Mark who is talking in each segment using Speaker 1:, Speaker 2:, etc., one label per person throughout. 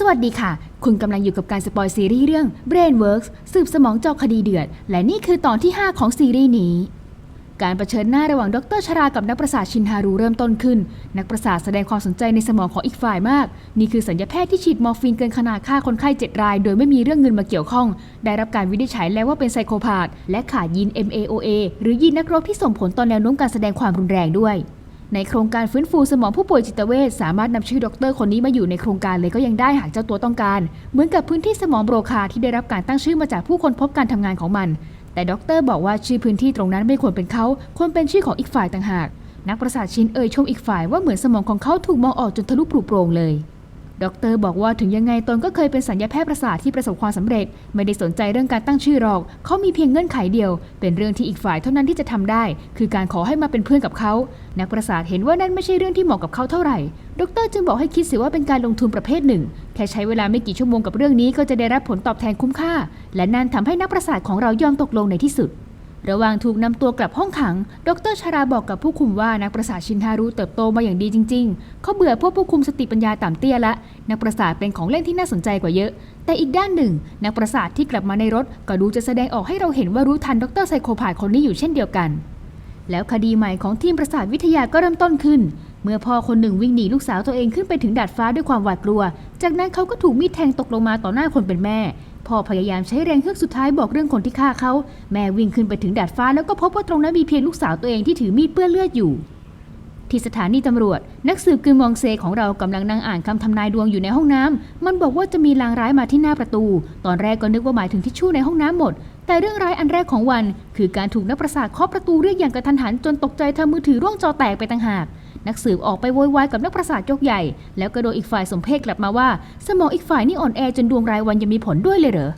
Speaker 1: สวัสดีค่ะ คุณกำลังอยู่กับการสปอยซีรีส์เรื่อง Brainworks สืบสมองจอคดีเดือด และนี่คือตอนที่ 5 ของซีรีส์นี้ การประเผชิญหน้าระหว่างดรชรากับนักประสาทชินฮารุเริ่มต้นขึ้น นักประสาทแสดงความสนใจในสมองของอีกฝ่ายมาก นี่คือสัญญาแพทย์ที่ฉีดมอร์ฟีนเกินขนาดฆ่าคนไข้ 7 ราย โดยไม่มีเรื่องเงินมาเกี่ยวข้อง ได้รับการวินิจฉัยแล้วว่าเป็นไซโคพาธและขาดยีน MAOA หรือยีนนักรบที่ส่งผลต่อแนวโน้มการแสดงความรุนแรงด้วย ในโครงการฟื้นฟูสมองผู้ป่วยจิตเวชสามารถนำชื่อดรคนนี้มาอยู่ในโครงการเลยก็ยังได้หากเจ้าตัวต้องการ เหมือนกับพื้นที่สมองโบรคาที่ได้รับการตั้งชื่อมาจากผู้คนพบการทำงานของมัน แต่ดรบอกว่าชื่อพื้นที่ตรงนั้นไม่ควรเป็นเขาควรเป็นชื่อของอีกฝ่ายต่างหาก นักประสาทชินเอ่ยชมอีกฝ่ายว่าเหมือนสมองของเขาถูกมองออกจนทะลุปลุโปร่งเลย ดรบอกว่าถึงยังไงตนก็เคยเป็นสัญญาแพทย์ประสาทที่ประสบความสำเร็จ ไม่ได้สนใจเรื่องการตั้งชื่อหรอก เขามีเพียงเงื่อนไขเดียว เป็นเรื่องที่อีกฝ่ายเท่านั้นที่จะทำได้ คือการขอให้มาเป็นเพื่อนกับเขา นักประสาทเห็นว่านั่นไม่ใช่เรื่องที่เหมาะกับเขาเท่าไหร่ ดรจึงบอกให้คิดเสียว่าเป็นการลงทุนประเภทหนึ่ง แค่ใช้เวลาไม่กี่ชั่วโมงกับเรื่องนี้ก็จะได้รับผลตอบแทนคุ้มค่า และนั่นทำให้นักประสาทของเรายอมตกลงในที่สุด ระหว่างถูกนำตัวกลับห้องขัง ดรชาราบอกกับผู้คุมว่านักประสาทชินฮารุเติบโตมาอย่างดีจริง ๆ เขาเบื่อพวกผู้คุมสติปัญญาต่ำเตี้ยละ นักประสาทเป็นของเล่นที่น่าสนใจกว่าเยอะ แต่อีกด้านหนึ่ง นักประสาทที่กลับมาในรถ ก็ดูจะแสดงออกให้เราเห็นว่ารู้ทันดรไซโคพาธคนนี้อยู่เช่นเดียวกัน แล้วคดีใหม่ของทีมประสาทวิทยาก็เริ่มต้นขึ้น เมื่อพ่อคนหนึ่งวิ่งหนีลูกสาวตัวเองขึ้นไปถึงดาดฟ้าด้วยความหวาดกลัว จากนั้นเขาก็ถูกมีดแทงตกลงมาต่อหน้าคนเป็นแม่ พ่อพยายามใช้แรงเฮือกสุดท้ายบอกเรื่องคนที่ฆ่าเขา แม่วิ่งขึ้นไปถึงดาดฟ้าแล้วก็พบว่าตรงนั้นมีเพียงลูกสาวตัวเองที่ถือมีดเปื้อนเลือดอยู่ ที่สถานีตำรวจ นักสืบกึมมองเซของเรากำลังนั่งอ่านคำทำนายดวงอยู่ในห้องน้ำมันบอกว่าจะมีลางร้ายมาที่หน้าประตู ตอนแรกก็นึกว่าหมายถึงทิชชู่ในห้องน้ำหมด แต่เรื่องร้ายอันแรกของวัน คือการถูกนักประสาทเคาะประตูเรียกอย่างกระทันหันจนตกใจทำมือถือร่วงจอแตกไปต่างหาก นักสืบออกไปโวยวายกับนักประสาทยกใหญ่ แล้วก็โดนอีกฝ่ายสมเพศกลับมาว่า สมองอีกฝ่ายนี่อ่อนแอจนดวงรายวันยังมีผลด้วยเลยเหรอ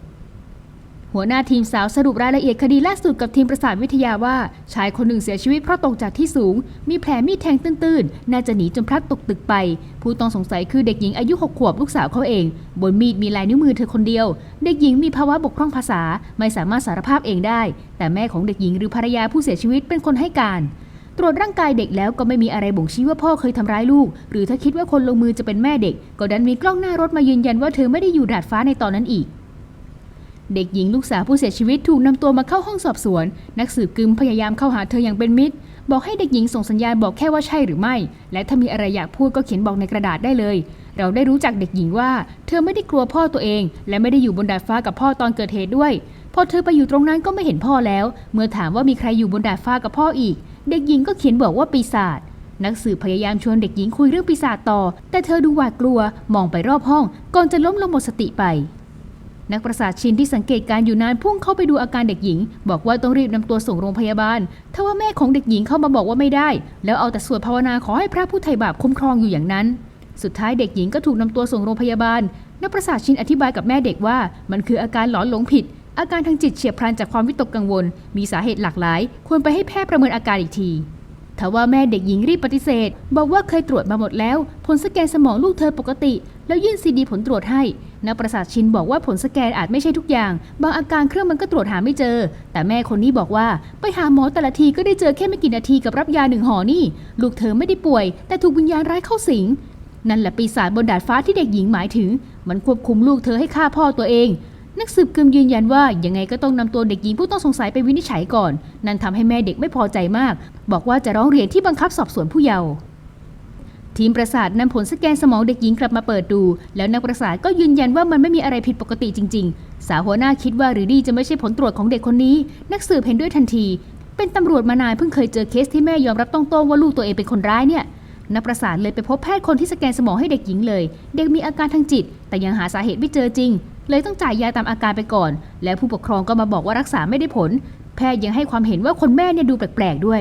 Speaker 1: หัวหน้าทีมสาวสรุปรายละเอียดคดีล่าสุดกับทีมประสาทวิทยาว่า ชายคนหนึ่งเสียชีวิตเพราะตกจากที่สูง มีแผลมีดแทงตื้นๆ น่าจะหนีจนพลัดตกตึกไป ผู้ต้องสงสัยคือเด็กหญิงอายุ 6 ขวบลูกสาวเขาเอง บนมีดมีลายนิ้วมือเธอคนเดียว เด็กหญิงมีภาวะบกพร่องภาษา ไม่สามารถสารภาพเองได้ แต่แม่ของเด็กหญิงหรือภรรยาผู้เสียชีวิตเป็นคนให้การ ตรวจร่างกายเด็กแล้วก็ไม่มีอะไรบ่งชี้ว่าพ่อเคยทำร้ายลูก หรือถ้าคิดว่าคนลงมือจะเป็นแม่เด็ก ก็ดันมีกล้องหน้ารถมายืนยันว่าเธอไม่ได้อยู่ดาดฟ้าในตอนนั้นอีก เด็กหญิงลูกสาวผู้เสียชีวิตถูกนำตัวมาเข้าห้องสอบสวน นักสืบกึมพยายามเข้าหาเธออย่างเป็นมิตร บอกให้เด็กหญิงส่งสัญญาณบอกแค่ว่าใช่หรือไม่ และถ้ามีอะไรอยากพูดก็เขียนบอกในกระดาษได้เลย เราได้รู้จักเด็กหญิงว่า เธอไม่ได้กลัวพ่อตัวเอง และไม่ได้อยู่บนดาดฟ้ากับพ่อตอนเกิดเหตุด้วยพอเธอไปอยู่ตรงนั้นก็ไม่เห็นพ่อแล้ว เมื่อถามว่ามีใครอยู่บนดาดฟ้ากับพ่ออีก เด็กหญิงก็เขียนบอกว่าปีศาจนักสืบพยายามชวนเด็กหญิงคุยเรื่องปีศาจต่อ แต่เธอดูหวาดกลัวมองไปรอบห้อง ก่อนจะล้มลงหมดสติไป นักประสาทชินที่สังเกตการอยู่นานพุ่งเข้าไปดูอาการเด็กหญิง บอกว่าต้องรีบนำตัวส่งโรงพยาบาลทว่าแม่ของเด็กหญิงเข้ามาบอกว่าไม่ได้ แล้วเอาแต่สวดภาวนาขอให้พระผู้ไถ่บาปคุ้มครองอยู่อย่างนั้น สุดท้ายเด็กหญิงก็ถูกนำตัวส่งโรงพยาบาล นักประสาทชินอธิบายกับแม่เด็กว่า มันคืออาการหลอนหลงผิด อาการทางจิตเฉียบพลันจากความวิตกกังวล มีสาเหตุหลากหลาย ควรไปให้แพทย์ประเมินอาการอีกทีทว่าแม่เด็กหญิงรีบปฏิเสธ บอกว่าเคยตรวจมาหมดแล้ว ผลสแกนสมองลูกเธอปกติ แล้วยื่นซีดีผลตรวจให้นักประสาทชินบอกว่าผลสแกนอาจไม่ใช่ทุกอย่าง บางอาการเครื่องมันก็ตรวจหาไม่เจอ แต่แม่คนนี้บอกว่าไปหาหมอแต่ละทีก็ได้เจอแค่ไม่กี่นาทีกับรับยาหนึ่งห่อนี่ ลูกเธอไม่ได้ป่วย แต่ถูกวิญญาณร้ายเข้าสิงนั่นแหละปีศาจบนดาดฟ้าที่เด็กหญิงหมายถึง มันควบคุมลูกเธอให้ฆ่าพ่อตัวเอง นักสืบกึมยืนยันว่ายังไงก็ต้องนำตัวเด็กหญิงผู้ต้องสงสัยไปวินิจฉัยก่อน นั่นทำให้แม่เด็กไม่พอใจมาก บอกว่าจะร้องเรียนที่บังคับสอบสวนผู้เยาว์ทีมประสาทนำผลสแกนสมองเด็กหญิงกลับมาเปิดดู แล้วนักประสาทก็ยืนยันว่ามันไม่มีอะไรผิดปกติจริง ๆ สาวหัวหน้าคิดว่าหรือดีจะไม่ใช่ผลตรวจของเด็กคนนี้ นักสืบเห็นด้วยทันที เป็นตำรวจมานานเพิ่งเคยเจอเคสที่แม่ยอมรับตรงๆว่าลูกตัวเองเป็นคนร้ายเนี่ยนักประสาทเลยไปพบแพทย์คนที่สแกนสมองให้เด็กหญิงเลย เด็กมีอาการทางจิต แต่ยังหาสาเหตุไม่เจอจริง เลยต้องจ่ายยาตามอาการไปก่อน แล้วผู้ปกครองก็มาบอกว่ารักษาไม่ได้ผล แพทย์ยังให้ความเห็นว่าคนแม่เนี่ยดูแปลกๆด้วย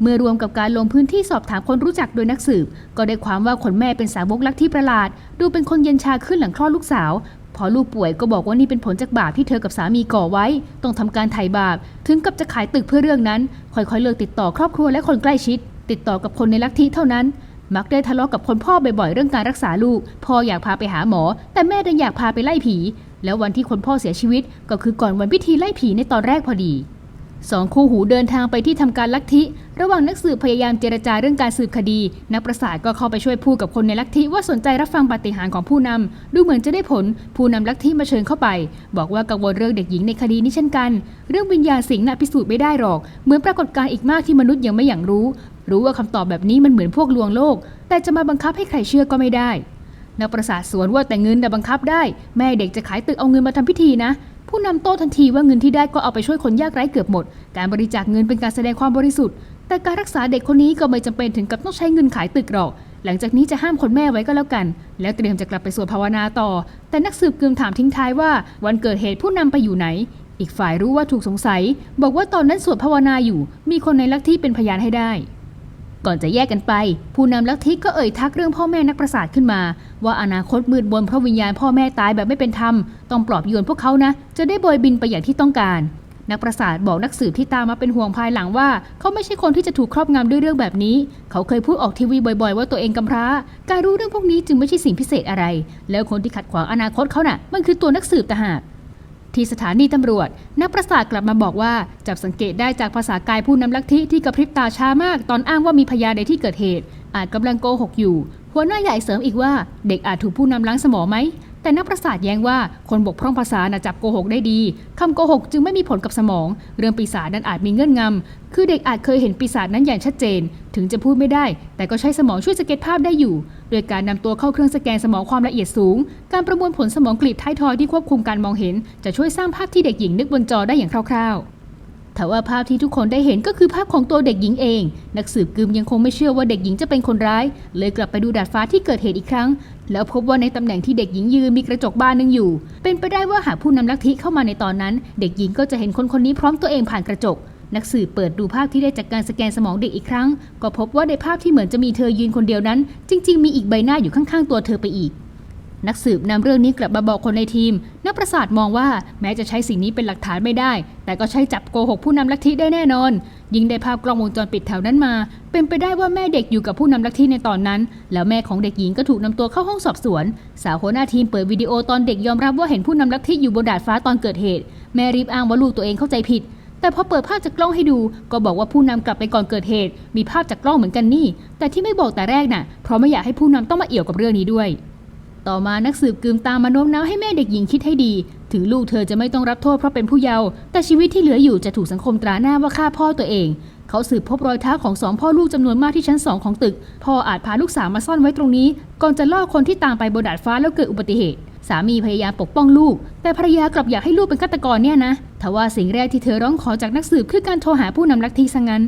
Speaker 1: เมื่อรวมกับการลงพื้นที่สอบถามคนรู้จักโดยนักสืบ ก็ได้ความว่าคนแม่เป็นสาวกลักที่ประหลาด ดูเป็นคนเย็นชาขึ้นหลังคลอดลูกสาว พอลูกป่วยก็บอกว่านี่เป็นผลจากบาปที่เธอกับสามีก่อไว้ ต้องทำการไถ่บาป ถึงกับจะขายตึกเพื่อเรื่องนั้น ค่อยๆเลิกติดต่อครอบครัวและคนใกล้ชิด ติดต่อกับคนในลักทธิเท่านั้น มักได้ทะเลาะกับคนพ่อบ่อยๆ เรื่องการรักษาลูก พ่ออยากพาไปหาหมอ แต่แม่ดันอยากพาไปไล่ผี แล้ววันที่คนพ่อเสียชีวิต ก็คือก่อนวันพิธีไล่ผีในตอนแรกพอดีสองคู่หูเดินทางไปที่ทำการลัทธิ ระหว่างนักสืบพยายามเจรจาเรื่องการสืบคดี นักประสาทก็เข้าไปช่วยพูดกับคนในลัทธิว่าสนใจรับฟังปาฏิหาริย์ของผู้นำดูเหมือนจะได้ผล ผู้นำลัทธิมาเชิญเข้าไป บอกว่ากังวลเรื่องเด็กหญิงในคดีนี้เช่นกัน เรื่องวิญญาณสิงหน่ะพิสูจน์ไม่ได้หรอก เหมือนปรากฏการณ์อีกมากที่มนุษย์ยังไม่อย่างรู้ รู้ว่าคำตอบแบบนี้มันเหมือนพวกลวงโลก แต่จะมาบังคับให้ใครเชื่อก็ไม่ได้ นักประสาทสวนว่าแต่เงินน่ะบังคับได้ แม่เด็กจะขายตึกเอาเงินมาทำพิธีนะ ผู้นำโต้ทันทีว่าเงินที่ได้ก็เอาไปช่วยคนยากไร้เกือบหมด การบริจาคเงินเป็นการแสดงความบริสุทธิ์ แต่การรักษาเด็กคนนี้ก็ไม่จำเป็นถึงกับต้องใช้เงินขายตึกหรอก หลังจากนี้จะห้ามคนแม่ไว้ก็แล้วกัน แล้วเตรียมจะกลับไปสวดภาวนาต่อ แต่นักสืบกึมถามทิ้งท้ายว่า วันเกิดเหตุผู้นำไปอยู่ไหนอีกฝ่ายรู้ว่าถูกสงสัย บอกว่าตอนนั้นสวดภาวนาอยู่ มีคนในลัทธิเป็นพยานให้ได้ ก่อนจะแยกกันไป ผู้นำลัทธิก็เอ่ยทักเรื่องพ่อแม่นักประสาทขึ้นมา ว่าอนาคตมืดบนเพราะวิญญาณพ่อแม่ตายแบบไม่เป็นธรรม ต้องปลอบโยนพวกเขานะ จะได้โบยบินไปอย่างที่ต้องการ นักประสาทบอกนักสืบที่ตามมาเป็นห่วงภายหลังว่า เขาไม่ใช่คนที่จะถูกครอบงำด้วยเรื่องแบบนี้ เขาเคยพูดออกทีวีบ่อยๆ ว่าตัวเองกำพร้า การรู้เรื่องพวกนี้จึงไม่ใช่สิ่งพิเศษอะไร แล้วคนที่ขัดขวางอนาคตเขาน่ะ มันคือตัวนักสืบต่างหาก ที่สถานีตำรวจ นักประสาทกลับมาบอกว่า จับสังเกตได้จากภาษากายผู้นำลัทธิที่กระพริบตาช้ามากตอนอ้างว่ามีพยานในที่เกิดเหตุ อาจกำลังโกหกอยู่ หัวหน้าใหญ่เสริมอีกว่า เด็กอาจถูกผู้นำล้างสมองไหม แต่นักประสาทแย้งว่าคนบกพร่องภาษาน่ะจับโกหกได้ดีคำโกหกจึงไม่มีผลกับสมอง เรื่องปีศาจนั้นอาจมีเงื่อนงำคือเด็กอาจเคยเห็นปีศาจนั้นอย่างชัดเจน ถึงจะพูดไม่ได้ แต่ก็ใช้สมองช่วยสเก็ตภาพได้อยู่ โดยการนำตัวเข้าเครื่องสแกนสมองความละเอียดสูง การประมวลผลสมองกลีบท้ายทอยที่ควบคุมการมองเห็น จะช่วยสร้างภาพที่เด็กหญิงนึกบนจอได้อย่างคร่าวๆ แต่ว่าภาพที่ทุกคนได้เห็นก็คือภาพของตัวเด็กหญิงเอง นักสืบกึมยังคงไม่เชื่อว่าเด็กหญิงจะเป็นคนร้าย เลยกลับไปดูดาดฟ้าที่เกิดเหตุอีกครั้ง แล้วพบว่าในตำแหน่งที่เด็กหญิงยืนมีกระจกบานหนึงอยู่ เป็นไปได้ว่าหากผู้นำลัทธิเข้ามาในตอนนั้น เด็กหญิงก็จะเห็นคนคนนี้พร้อมตัวเองผ่านกระจก นักสืบเปิดดูภาพที่ได้จากการสแกนสมองเด็กอีกครั้ง ก็พบว่าในภาพที่เหมือนจะมีเธอยืนคนเดียวนั้น จริง ๆ มีอีกใบหน้าอยู่ข้างๆตัวเธอไปอีก นักสืบนำเรื่องนี้กลับมาบอกคนในทีม นักประสาทมองว่าแม้จะใช้สิ่งนี้เป็นหลักฐานไม่ได้ แต่ก็ใช้จับโกหกผู้นำลัทธิได้แน่นอน ยิ่งได้ภาพกล้องวงจรปิดแถวนั้นมา เป็นไปได้ว่าแม่เด็กอยู่กับผู้นำลัทธิในตอนนั้น แล้วแม่ของเด็กหญิงก็ถูกนำตัวเข้าห้องสอบสวน สาวหัวหน้าทีมเปิดวิดีโอตอนเด็กยอมรับว่าเห็นผู้นำลัทธิอยู่บนดาดฟ้าตอนเกิดเหตุ แม่รีบอ้างว่าลูกตัวเองเข้าใจผิดแต่พอเปิดภาพจากกล้องให้ดู ก็บอกว่าผู้นำกลับไปก่อนเกิดเหตุ มีภาพจากกล้องเหมือนกันนี่ แต่ที่ไม่บอกแต่แรกน่ะเพราะไม่อยากให้ผู้นำต้องมาเอี่ยวกับเรื่องนี้ด้วย ต่อมานักสืบกลืมตามมาโน้มน้าวให้แม่เด็กหญิงคิดให้ดี ถึงลูกเธอจะไม่ต้องรับโทษเพราะเป็นผู้เยาว์แต่ชีวิตที่เหลืออยู่จะถูกสังคมตราหน้าว่าฆ่าพ่อตัวเอง เขาสืบพบรอยเท้าของสองพ่อลูกจำนวนมากที่ชั้นสองของตึก พ่ออาจพาลูกสาวมาซ่อนไว้ตรงนี้ ก่อนจะล่อคนที่ตามไปบนดาดฟ้าแล้วเกิดอุบัติเหตุ สามีพยายามปกป้องลูก แต่ภรรยากลับอยากให้ลูกเป็นฆาตกรเนี่ยนะทว่าสิ่งแรกที่เธอร้องขอจากนักสืบคือการโทรหาผู้นำลัทธิซะงั้น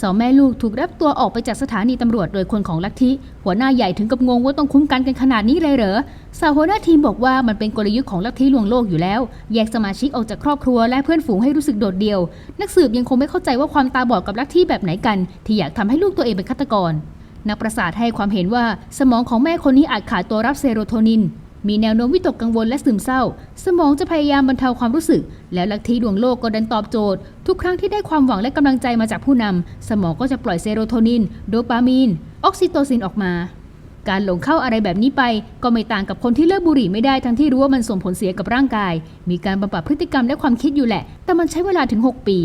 Speaker 1: สองแม่ลูกถูกรับตัวออกไปจากสถานีตำรวจโดยคนของลัทธิหัวหน้าใหญ่ถึงกับงงว่าต้องคุ้มกันกันขนาดนี้เลยเหรอสาวหัวหน้าทีมบอกว่ามันเป็นกลยุทธ์ของลัทธิลวงโลกอยู่แล้ว แยกสมาชิกออกจากครอบครัวและเพื่อนฝูงให้รู้สึกโดดเดี่ยว นักสืบยังคงไม่เข้าใจว่าความตาบอดกับลัทธิแบบไหนกัน ที่อยากทำให้ลูกตัวเองเป็นฆาตกร นักประสาทให้ความเห็นว่าสมองของแม่คนนี้อาจขาดตัวรับเซโรโทนิน มีแนวโน้มวิตกกังวลและซึมเศร้า สมองจะพยายามบรรเทาความรู้สึก แล้วลัทธิดวงโลกก็ดันตอบโจทย์ ทุกครั้งที่ได้ความหวังและกำลังใจมาจากผู้นำ สมองก็จะปล่อยเซโรโทนิน โดปามีน ออกซิโตซินออกมา การหลงเข้าอะไรแบบนี้ไป ก็ไม่ต่างกับคนที่เลิกบุหรี่ไม่ได้ทั้งที่รู้ว่ามันส่งผลเสียกับร่างกาย มีการบำบัดพฤติกรรมและความคิดอยู่แหละ แต่มันใช้เวลาถึง 6 ปี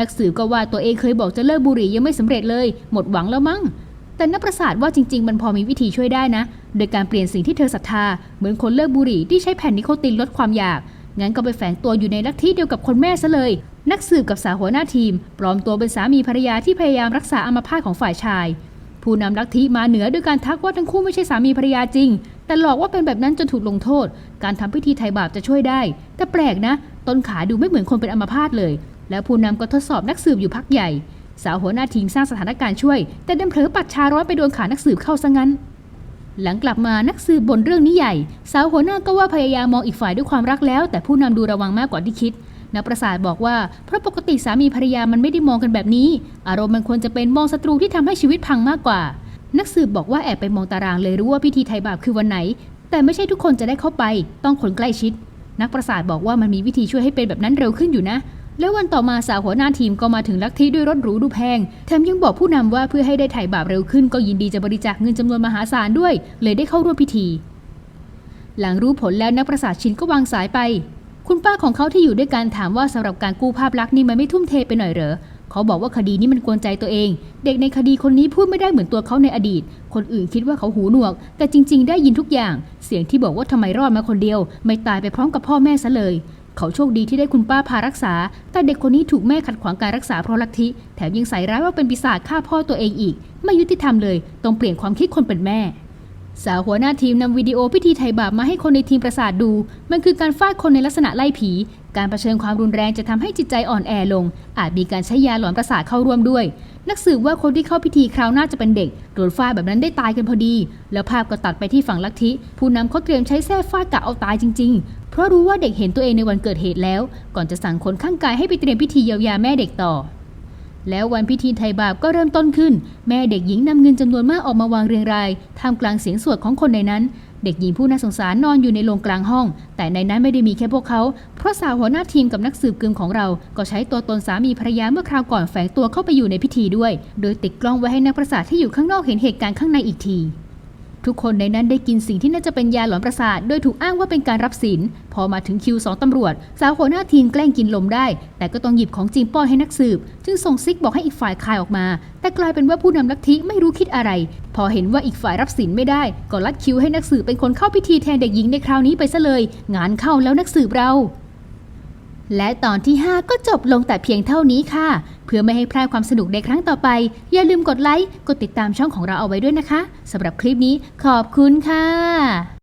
Speaker 1: นักสืบก็ว่าตัวเองเคยบอกจะเลิกบุหรี่ยังไม่สำเร็จเลย หมดหวังแล้วมั้ง แต่นักประสาทว่าจริง ๆ มันพอมีวิธีช่วยได้นะ โดยการเปลี่ยนสิ่งที่เธอศรัทธา เหมือนคนเลิกบุหรี่ที่ใช้แผ่นนิโคตินลดความอยาก งั้นก็ไปแฝงตัวอยู่ในลัทธิเดียวกับคนแม่ซะเลย นักสืบกับสาวหัวหน้าทีม ปลอมตัวเป็นสามีภรรยาที่พยายามรักษาอัมพาตของฝ่ายชาย ผู้นำลัทธิมาเหนือด้วยการทักว่าทั้งคู่ไม่ใช่สามีภรรยาจริง แต่หลอกว่าเป็นแบบนั้นจนถูกลงโทษ การทำพิธีไถ่บาปจะช่วยได้ แต่แปลกนะ ต้นขาดูไม่เหมือนคนเป็นอัมพาตเลย แล้วผู้นำก็ทดสอบนักสืบอยู่พักใหญ่ สาวหัวหน้าทีมสร้างสถานการณ์ช่วย แต่ดันเผลอปัดชาร้อนไปโดนขานักสืบเข้าซะงั้น หลังกลับมานักสืบบ่นเรื่องนี้ใหญ่ สาวหัวหน้าก็ว่าพยายามมองอีกฝ่ายด้วยความรักแล้ว แต่ผู้นำดูระวังมากกว่าที่คิดนักประสาทบอกว่าเพราะปกติสามีภรรยามันไม่ได้มองกันแบบนี้ อารมณ์มันควรจะเป็นมองศัตรูที่ทำให้ชีวิตพังมากกว่า นักสืบบอกว่าแอบไปมองตารางเลยรู้ว่าพิธีไถ่บาปคือวันไหน แต่ไม่ใช่ทุกคนจะได้เข้าไป ต้องคนใกล้ชิด นักประสาทบอกว่ามันมีวิธีช่วยให้เป็นแบบนั้นเร็วขึ้นอยู่นะ แล้ววันต่อมาสาวหัวหน้าทีมก็มาถึงลัทธิด้วยรถหรูดูแพง แถมยังบอกผู้นำว่าเพื่อให้ได้ไถ่บาปเร็วขึ้นก็ยินดีจะบริจาคเงินจำนวนมหาศาลด้วย เลยได้เข้าร่วมพิธี หลังรู้ผลแล้วนักประสาทชินก็วางสายไป คุณป้าของเขาที่อยู่ด้วยกันถามว่าสำหรับการกู้ภาพลักษณ์นี่มันไม่ทุ่มเทไปหน่อยเหรอเขาบอกว่าคดีนี้มันกวนใจตัวเอง เด็กในคดีคนนี้พูดไม่ได้เหมือนตัวเขาในอดีต คนอื่นคิดว่าเขาหูหนวก แต่จริง ๆ ได้ยินทุกอย่าง เสียงที่บอกว่าทำไมรอดมาคนเดียว ไม่ตายไปพร้อมกับพ่อแม่ซะเลย เขาโชคดีที่ได้คุณป้าพารักษา แต่เด็กคนนี้ถูกแม่ขัดขวางการรักษาเพราะลัทธิ แถมยังใส่ร้ายว่าเป็นปีศาจฆ่าพ่อตัวเองอีก ไม่ยุติธรรมเลย ต้องเปลี่ยนความคิดคนเป็นแม่ สาวหัวหน้าทีมนำวิดีโอพิธีไถ่บาปมาให้คนในทีมประสาทดู มันคือการฟาดคนในลักษณะไล่ผี การเผชิญความรุนแรงจะทำให้จิตใจอ่อนแอลง อาจมีการใช้ยาหลอนประสาทเข้าร่วมด้วย นักสืบว่าคนที่เข้าพิธีคราวหน้าจะเป็นเด็กโดนฟาดแบบนั้นได้ตายกันพอดี แล้วภาพก็ตัดไปที่ฝั่งลัทธิ ผู้นำเขาเตรียมใช้แส้ฟาดกะเอาตายจริง ๆ เพราะรู้ว่าเด็กเห็นตัวเองในวันเกิดเหตุแล้ว ก่อนจะสั่งคนข้างกายให้ไปเตรียมพิธีเยียวยาแม่เด็กต่อ แล้ววันพิธีไถ่บาปก็เริ่มต้นขึ้น แม่เด็กหญิงนำเงินจำนวนมากออกมาวางเรียงรายท่ามกลางเสียงสวดของคนในนั้น เด็กหญิงผู้น่าสงสารนอนอยู่ในโรงกลางห้อง แต่ในนั้นไม่ได้มีแค่พวกเขา เพราะสาวหัวหน้าทีมกับนักสืบกึมของเรา ก็ใช้ตัวตนสามีภรรยาเมื่อคราวก่อนแฝงตัวเข้าไปอยู่ในพิธีด้วย โดยติดกล้องไว้ให้นักประสาทที่อยู่ข้างนอกเห็นเหตุการณ์ข้างในอีกที ทุกคนในนั้นได้กินสิ่งที่น่าจะเป็นยาหลอนประสาท โดยถูกอ้างว่าเป็นการรับสิน พอมาถึงคิวสองตำรวจ สาวหัวหน้าทีมแกล้งกินลมได้ แต่ก็ต้องหยิบของจริงป้อนให้นักสืบ จึงส่งซิกบอกให้อีกฝ่ายคายออกมา แต่กลายเป็นว่าผู้นำลัทธิไม่รู้คิดอะไร พอเห็นว่าอีกฝ่ายรับสินไม่ได้ ก็ลัดคิวให้นักสืบเป็นคนเข้าพิธีแทนเด็กหญิงในคราวนี้ไปซะเลย งานเข้าแล้วนักสืบเรา และตอนที่ 5 ก็จบลงแต่เพียงเท่านี้ค่ะ เพื่อไม่ให้พลาดความสนุกในครั้งต่อไป อย่าลืมกดไลค์ กดติดตามช่องของเราเอาไว้ด้วยนะคะสำหรับคลิปนี้ขอบคุณค่ะ